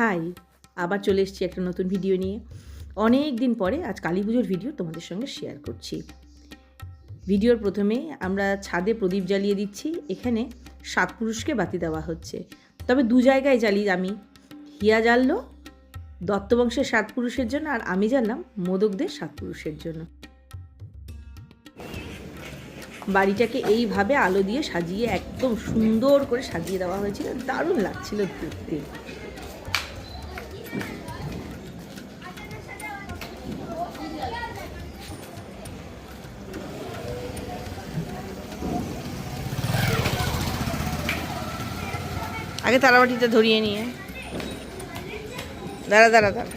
High আবার চলে এসেছি একটা নতুন ভিডিও নিয়ে। অনেক দিন পরে আজ কালী পুজোর ভিডিও তোমাদের সঙ্গে শেয়ার করছি। ভিডিওর প্রথমে আমরা ছাদে প্রদীপ জ্বালিয়ে দিচ্ছি। এখানে সাত পুরুষকে বাতি দেওয়া হচ্ছে। তবে দু জায়গায় জ্বালি আমি। হিয়া জ্বাললো দত্তবংশের সাত পুরুষের জন্য আর আমি জানলাম মোদকদের সাত পুরুষের জন্য। বাড়িটাকে এইভাবে আলো দিয়ে সাজিয়ে একদম সুন্দর করে সাজিয়ে দেওয়া হয়েছিল। দারুণ লাগছিল দেখতে। আগে তারাবাটিতে ধরিয়ে নিয়ে। দাঁড়া দাঁড়া দাঁড়া।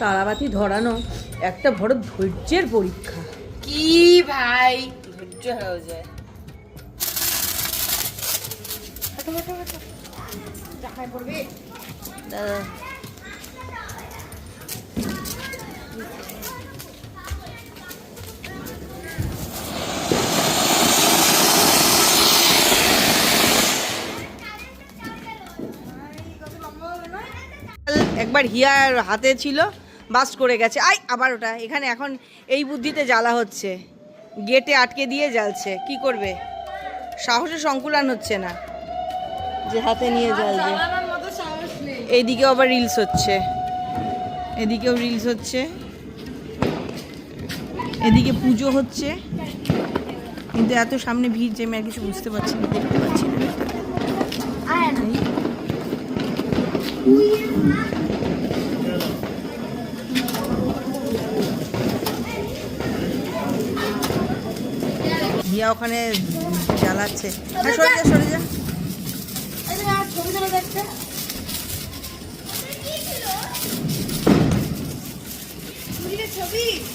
তারাবাতি ধরানো একটা বড় ধৈর্যের পরীক্ষা। কি ভাই ধৈর্য হয়ে যায়। একবার হিয়ার হাতে ছিল বাস করে গেছে। আই আবার ওটা। এখানে এখন এই বুদ্ধিতে জ্বালা হচ্ছে। গেটে আটকে দিয়ে জ্বালছে। কি করবে? সাহসে সংকুলান হচ্ছে না। যে হাতে নিয়ে চালানোর মতো এইদিকেও আবার রিলস হচ্ছে। এদিকেও রিলস হচ্ছে। এদিকে পুজো হচ্ছে। কিন্তু এত সামনে ভিড় যে আমি আর কিছু বুঝতে পারছি না দেখতে পাচ্ছি না। এই। ওখানে জ্বালাচ্ছে। হ্যাঁ, সরে যা সরে যা।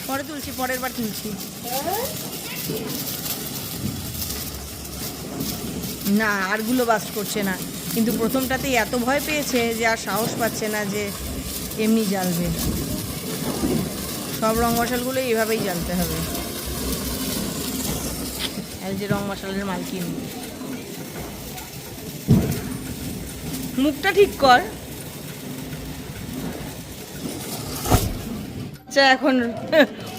পরে তুলছি, পরের বার তুলছি। না, আরগুলো বাস করছে না। কিন্তু প্রথমটাতেই এত ভয় পেয়েছে যে আর সাহস পাচ্ছে না যে এমনি জ্বালবে। সব রং মশালগুলো এইভাবেই জ্বালতে হবে। এই যে রং মশালের মালকিন। মুখটা ঠিক কর। আচ্ছা এখন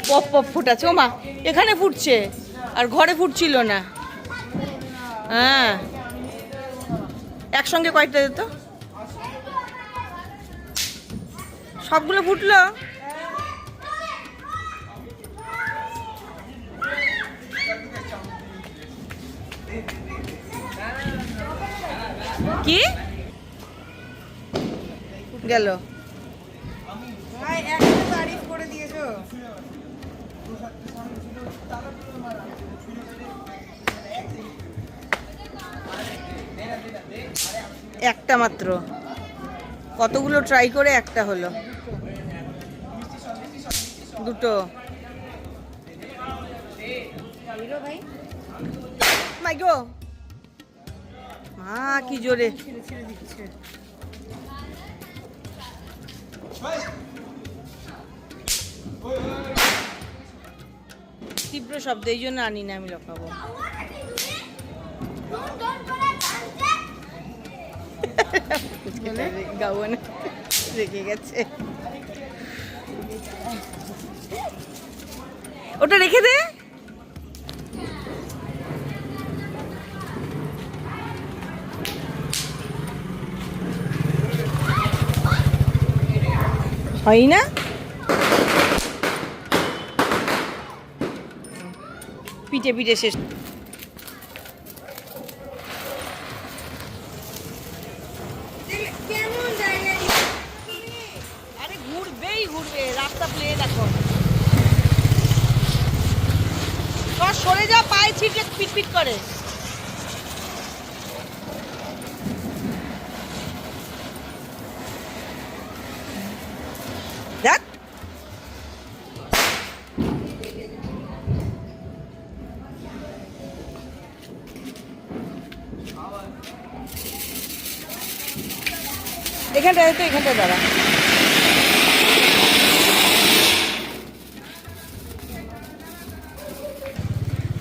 পপ পপ ফুটাচ্ছে। ও মা এখানে ফুটছে, আর ঘরে ফুটছিল না। হ্যাঁ। একসঙ্গে কয়েকটা দিত? সবগুলো ফুটলো? কি? গেল। একটা মাত্র। কতগুলো ট্রাই করে একটা হলো? দুটো। হিরো মাই গো। মা, কি জোরে। তীব্র শব্দ এই জন্য আনি না আমি লকাবো। না রেখে গেছে। ওটা রেখে দে। হয় না? পিঠে পিঠে শেষ। আরে ঘুরবেই ঘুরবে, রাস্তা প্লেন এখন সর, সরে যা পায়ে ছিটে পিট করে।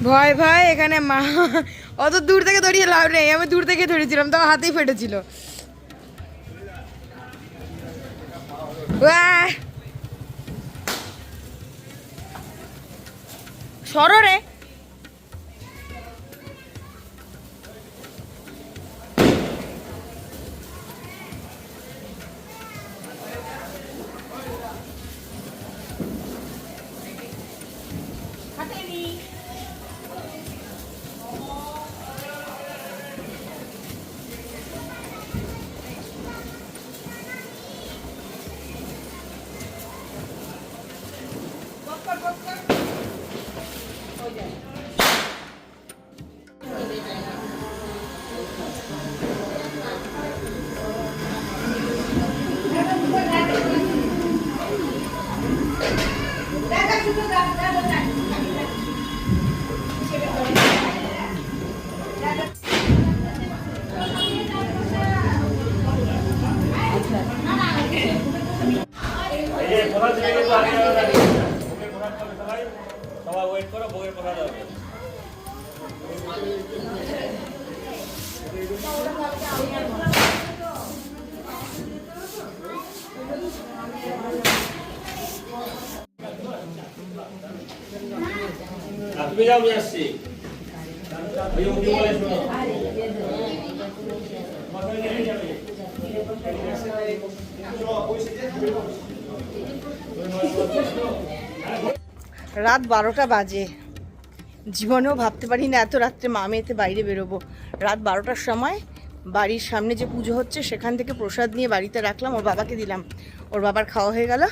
ভয় ভয়, এখানে মা, অত দূর থেকে ধরিয়ে লাভ নেই, আমি দূর থেকে ধরেছিলাম, তাও হাতেই ফেটেছিল! সরো রে। রাত বারোটা বাজে। জীবনেও ভাবতে পারি না এত রাত্রে মা মেয়েতে বাইরে বেরোবো। রাত বারোটার সময় বাড়ির সামনে যে পুজো হচ্ছে, সেখান থেকে প্রসাদ নিয়ে বাড়িতে রাখলাম, ওর বাবাকে দিলাম। ওর বাবার খাওয়া হয়ে গেল।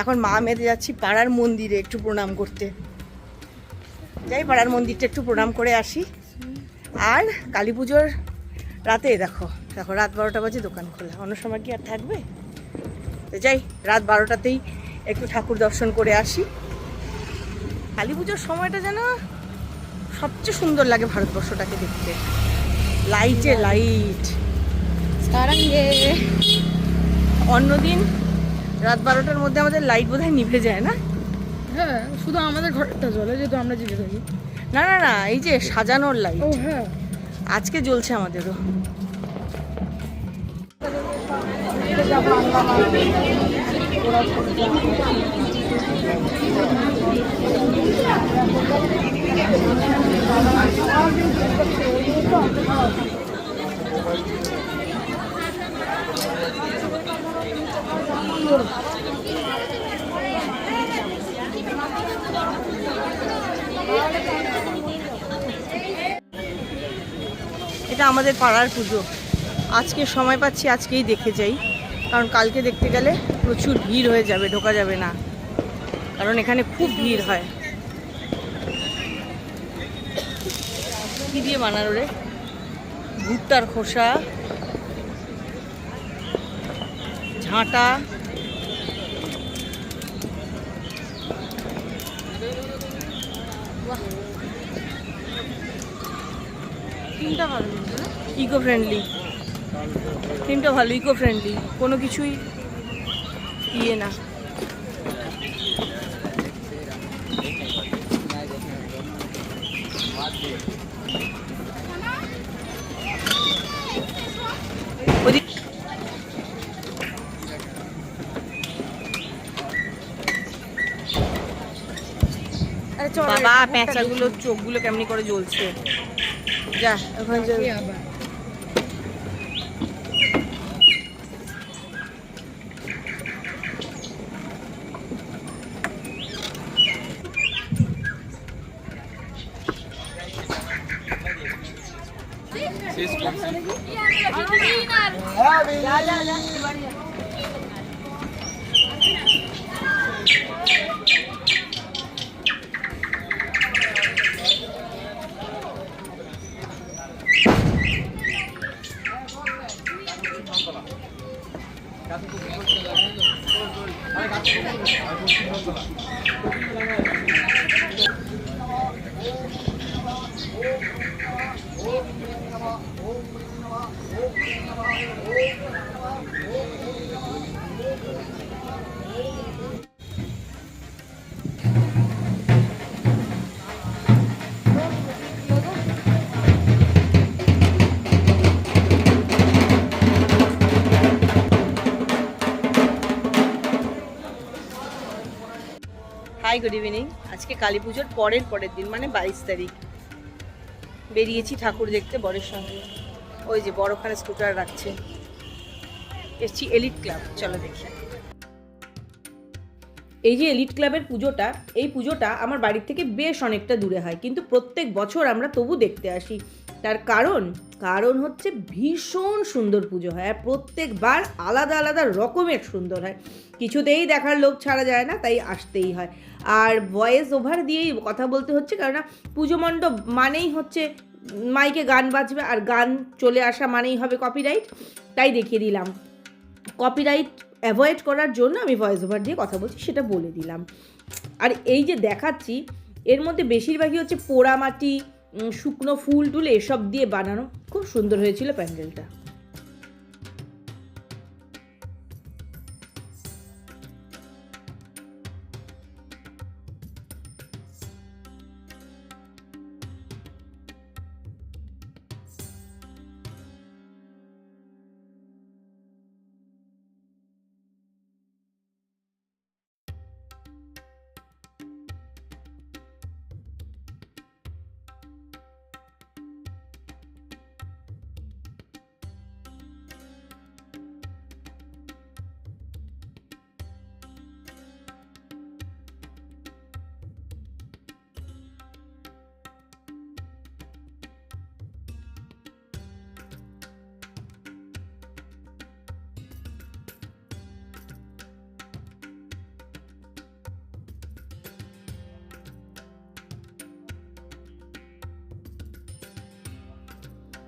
এখন মা মেয়েতে যাচ্ছি পাড়ার মন্দিরে একটু প্রণাম করতে। যাই, পাড়ার মন্দিরটা একটু প্রণাম করে আসি। আর কালী পুজোর রাতে দেখো দেখো রাত বারোটা বাজে দোকান খোলা। অন্য সময় কি আর থাকবে? তো যাই, রাত বারোটাতেই একটু ঠাকুর দর্শন করে আসি। কালী পুজোর সময়টা যেন সবচেয়ে সুন্দর লাগে ভারতবর্ষটাকে দেখতে। লাইটে লাইট। অন্যদিন রাত বারোটার মধ্যে আমাদের লাইট বোধহয় নিভে যায় না? হ্যাঁ শুধু আমাদের ঘরটা জ্বলে যেহেতু আমরা জেগে থাকি। না না না এই যে সাজানোর লাইট। ও হ্যাঁ। আজকে জ্বলছে আমাদেরও। আমাদের পাড়ার পুজো। আজকে সময় পাচ্ছি, আজকেই দেখে যাই। কারণ কালকে দেখতে গেলে প্রচুর ভিড় হয়ে যাবে, ঢোকা যাবে না। কারণ এখানে খুব ভিড় হয়। কি দিয়ে বানানো রে? ভুট্টার খোসা, ঝাঁটা, তিনটা ভালো ইকো ফ্রেন্ডলি থিমটা ভালো ইকো ফ্রেন্ডলি কোনো কিছুই ইয়ে না। বাবা পেঁচাগুলো চোখগুলো কেমনি করে জ্বলছে। যা ওখানে। আবার হাই গুড ইভিনিং আজকে কালী পুজোর পরের পরের দিন মানে বাইশ তারিখ। বেরিয়েছি ঠাকুর দেখতে বরের সঙ্গে। ওই যে বড়খানে স্কুটার রাখছে। এসছি এলিট ক্লাব চলো দেখি। এই যে এলিট ক্লাবের পুজোটা, এই পুজোটা আমার বাড়ির থেকে বেশ অনেকটা দূরে হয়, কিন্তু প্রত্যেক বছর আমরা তবু দেখতে আসি। তার কারণ কারণ হচ্ছে ভীষণ সুন্দর পুজো হয়, আর প্রত্যেকবার আলাদা আলাদা রকমের সুন্দর হয়। কিছুতেই দেখার লোক ছাড়া যায় না, তাই আসতেই হয়। আর ভয়েস ওভার দিয়েই কথা বলতে হচ্ছে, কেননা পুজো মণ্ডপ মানেই হচ্ছে মাইকে গান বাজবে আর গান চলে আসা মানেই হবে কপিরাইট তাই দেখিয়ে দিলাম। কপিরাইট অ্যাভয়েড করার জন্য আমি ভয়েস ওভার দিয়ে কথা বলছি, সেটা বলে দিলাম। আর এই যে দেখাচ্ছি, এর মধ্যে বেশিরভাগই হচ্ছে পোড়ামাটি শুকনো ফুল টুল এসব দিয়ে বানানো, খুব সুন্দর হয়েছিল প্যান্ডেলটা।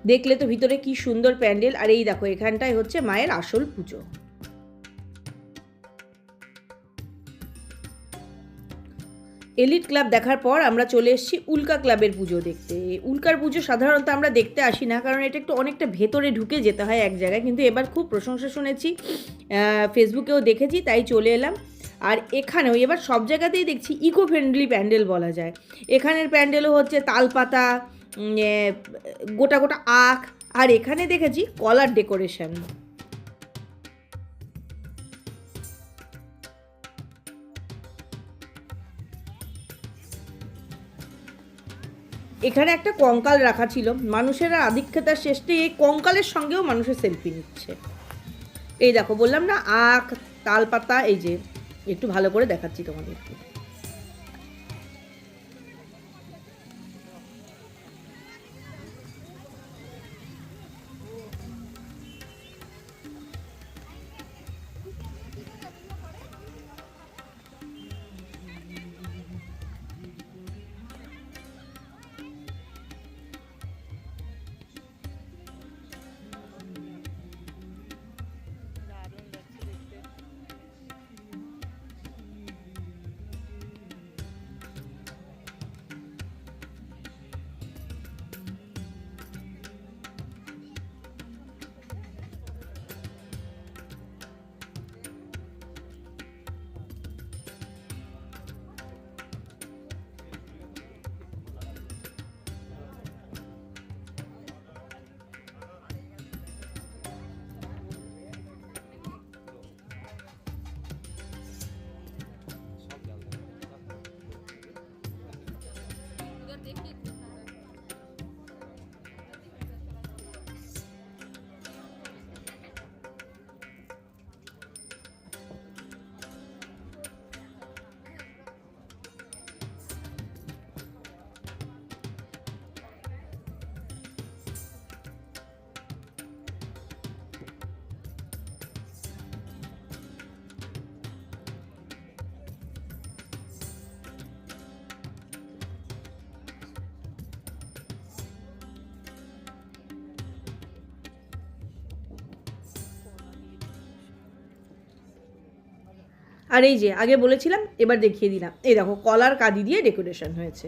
দেখলে তো ভিতরে কি সুন্দর প্যান্ডেল। আর এই দেখো, এখানটায় হচ্ছে মায়ের আসল পুজো। এলিট ক্লাব দেখার পর আমরা চলে এসেছি উল্কা ক্লাবের পুজো দেখতে। উল্কার পুজো সাধারণত আমরা দেখতে আসি না, কারণ এটা একটু অনেকটা ভেতরে ঢুকে যেতে হয় এক জায়গায়। কিন্তু এবার খুব প্রশংসা শুনেছি ফেসবুকেও দেখেছি, তাই চলে এলাম। আর এখানেও এবার সব জায়গাতেই দেখছি ইকো ফ্রেন্ডলি প্যান্ডেল বলা যায়। এখানের প্যান্ডেলও হচ্ছে তালপাতা গোটা গোটা আখ, আর এখানে দেখেছি কলার ডেকোরেশন। এখানে একটা কঙ্কাল রাখা ছিল। মানুষের আর আধিক্যতার শেষে এই কঙ্কালের সঙ্গেও মানুষের সেলফি নিচ্ছে। এই দেখো, বললাম না, আখ, তালপাতা, এই যে, একটু ভালো করে দেখাচ্ছি তোমাদেরকে। আর এই যে, আগে বলেছিলাম, এবার দেখিয়ে দিলাম। এই দেখো, কলার কাদি দিয়ে ডেকোরেশন হয়েছে।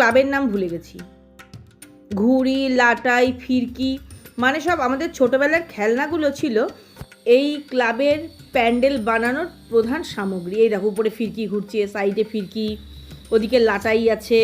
ক্লাবের নাম ভুলে গেছি। ঘুড়ি, লাটাই, ফিরকি মানে সব আমাদের ছোটোবেলার খেলনাগুলো ছিল এই ক্লাবের প্যান্ডেল বানানোর প্রধান সামগ্রী। এই দেখো উপরে ফিরকি ঘুরছে সাইডে ফিরকি, ওদিকে লাটাই আছে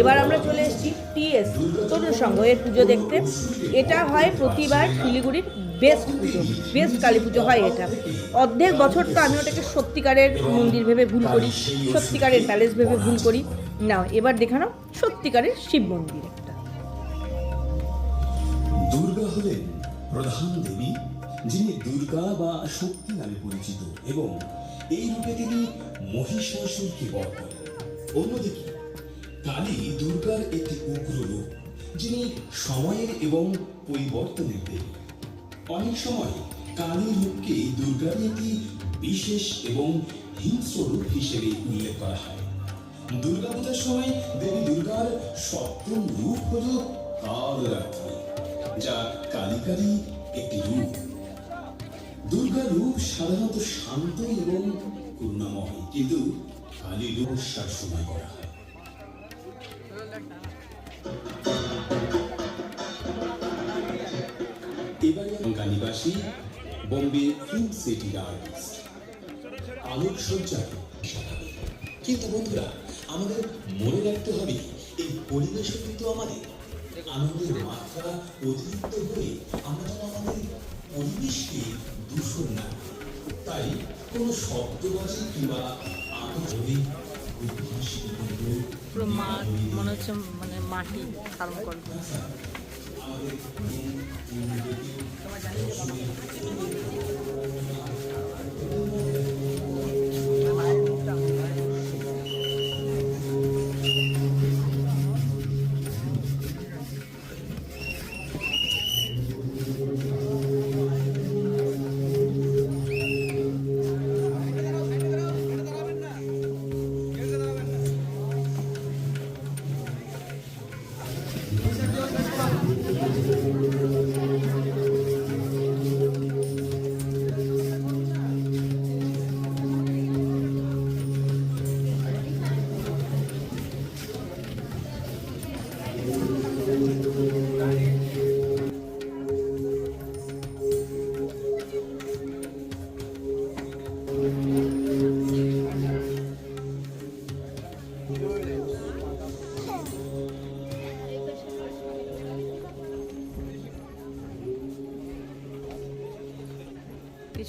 এবার আমরা চলে এসেছি টিএস তরুণ সংঘ এর পুজো দেখতে। এটা হয় প্রতিবার শিলিগুড়ির বেস্ট পুজো, বেস্ট কালী পুজো হয় এটা। অর্ধেক বছর তো আমি ওটাকে সত্যিকারের মন্দির ভেবে ভুল করি, সত্যিকারের প্যালেস ভেবে ভুল করি। না এবার দেখানো সত্যিকারের শিব মন্দির একটা। দুর্গা হলেন প্রধান দেবী, যিনি দুর্গা বা শক্তি নামে পরিচিত এবং এই রূপে তিনি মহিষাসুরকে করেন। অন্যদিকে কালী দুর্গার একটি উগ্র রূপ, যিনি সময়ের এবং পরিবর্তনের দেবী। অনেক সময় কালী রূপকে দুর্গার একটি বিশেষ এবং হিংস্র রূপ হিসেবে উল্লেখ করা হয়। দুর্গাপূজার সময় দেবী দুর্গার সপ্তম রূপ হল কালরাত্রি, যা কালিকারই একটি রূপ। দুর্গা রূপ সাধারণত শান্ত এবং করুণাময়, কিন্তু কালী রূপ সার সময় করা গানিবাসী বোম্বে ফিল্ম সিটির আর্টিস্ট আলোকসজ্জায় সাজাবে। কিন্তু বন্ধুরা আমাদের মনে রাখতে হবে এই পরিবেশও কিন্তু আমাদের আনন্দের মাত্রা অতিরিক্ত হয়ে আমরা যেন আমাদের পরিবেশকে দূষণ না। তাই কোনো শব্দবাজি কিংবা আতঙ্কে উদ্ভাসী পুরো মাঠ মনে হচ্ছে মানে মাটি Thank you.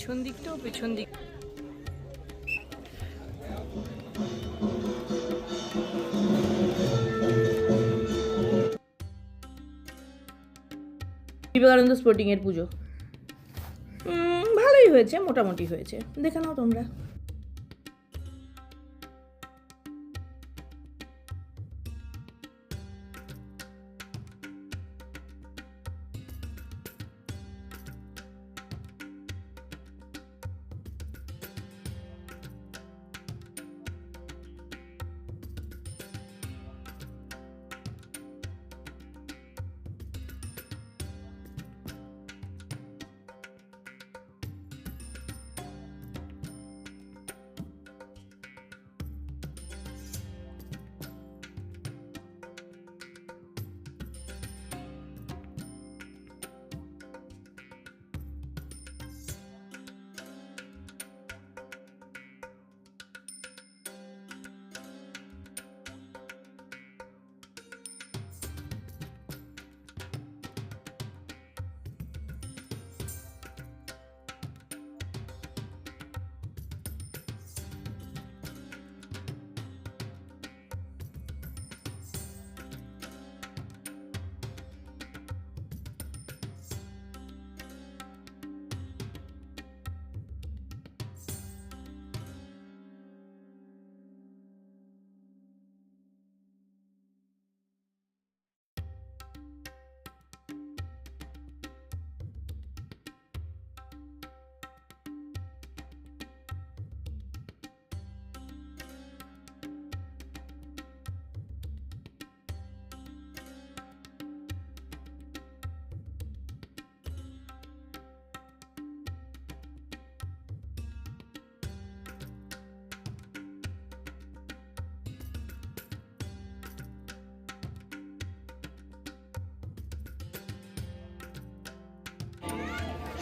পেছন দিকটাও পেছন দিক। বিবেকানন্দ স্পোর্টিং এর পুজো। ভালোই হয়েছে, মোটামুটি হয়েছে। দেখে নাও তোমরা।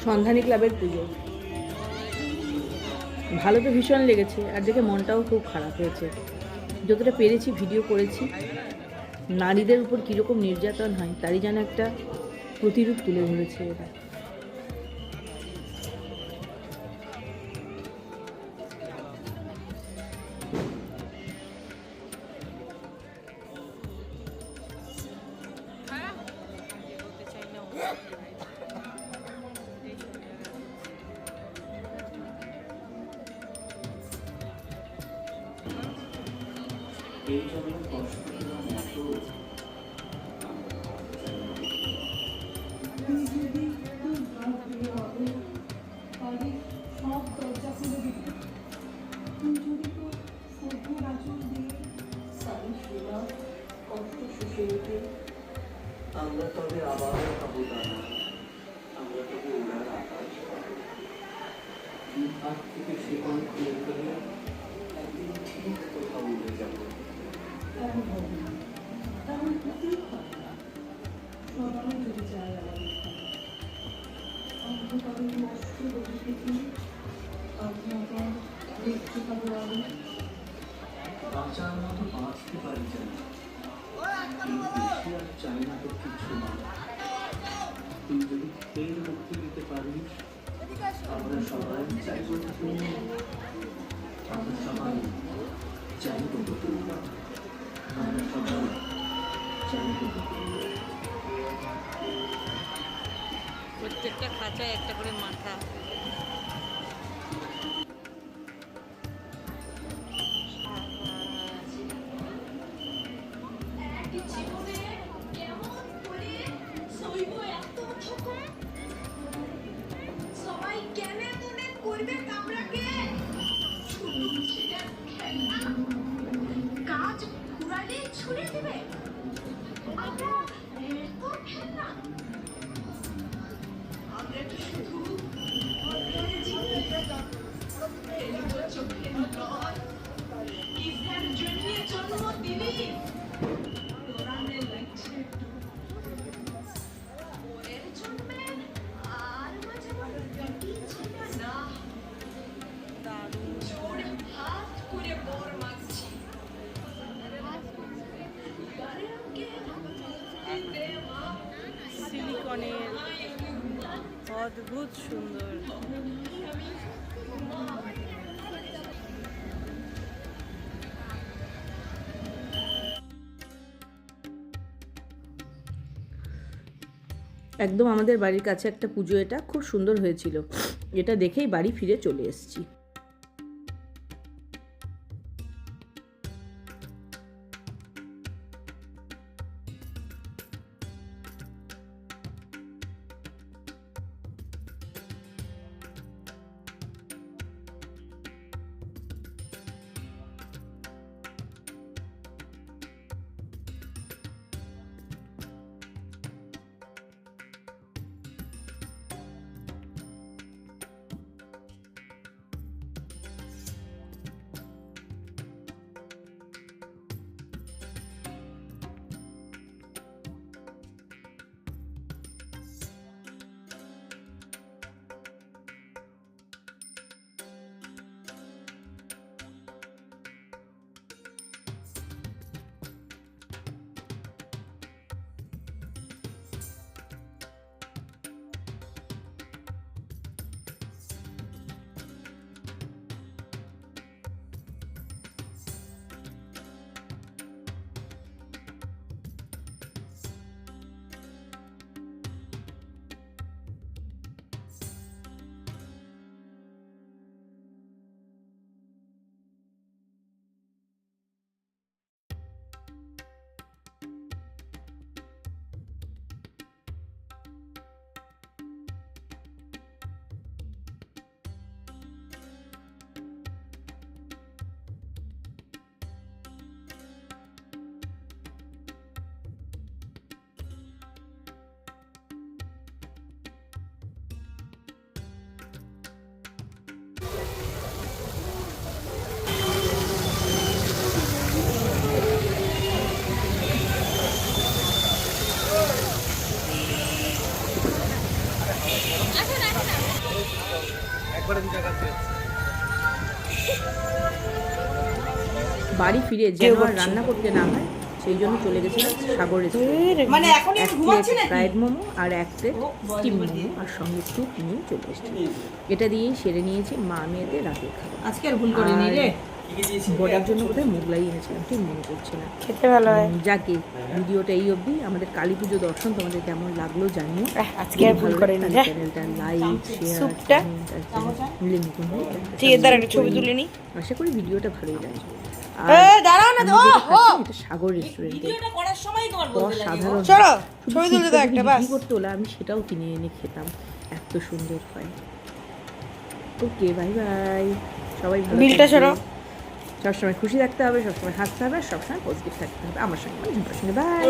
সন্ধানী ক্লাবের পুজো। ভালো তো ভীষণ লেগেছে, আর দেখে মনটাও খুব খারাপ হয়েছে। যতটা পেরেছি, ভিডিও করেছি। নারীদের উপর কীরকম নির্যাতন হয়, তারই যেন একটা প্রতিরূপ তুলে ধরেছে এরা প্রত্যেকটা খাঁচায় একটা করে মাথা। সুন্দর একদম আমাদের বাড়ির কাছে একটা পুজো, এটা খুব সুন্দর হয়েছিল। এটা দেখেই বাড়ি ফিরে চলে এসেছি। বাড়ি ফিরে যে আর রান্না করতে না হয় সেই জন্য চলে গেছিলাম সাগরে মানে এখন এক প্লেট ফ্রাইড মোমো আর এক প্লেট স্টিম মোমো আর সঙ্গে স্যুপ নিয়ে চলে এসেছি। এটা দিয়েই সেরে নিয়েছি মা মেয়েদের রাতের খাবার। আজকে আর ভুল করিনি রে। বড়ার জন্য কোথায় মোগলাই এনেছিলাম ঠিক মনে পড়ছে না। খেতে ভালো হয়। যাকে ভিডিওটা এই অবধি। আমাদের কালী পুজো দর্শন তোমাদের কেমন লাগল জানিও। আজকে আর ভুল করিনি রে চ্যানেলটা লাইক শেয়ার? মিলে নতুন ঠিক আছে দাঁড়া ছবি তুলে নি। আশা করি ভিডিওটা ভালোই লাগবে। দাঁড়াও না, ও, সাগর রেস্টুরেন্টে করার অসাধারণ ছবি তুলে দাও একটা বাস। আমি সেটাও কিনে এনে খেতাম। এত সুন্দর হয়। ওকে বাই বাই সবাই বিলটা থাকবে। সবসময় খুশি থাকতে হবে সবসময় হাসতে হবে সবসময় পজিটিভ থাকতে হবে। আমার সঙ্গে বাই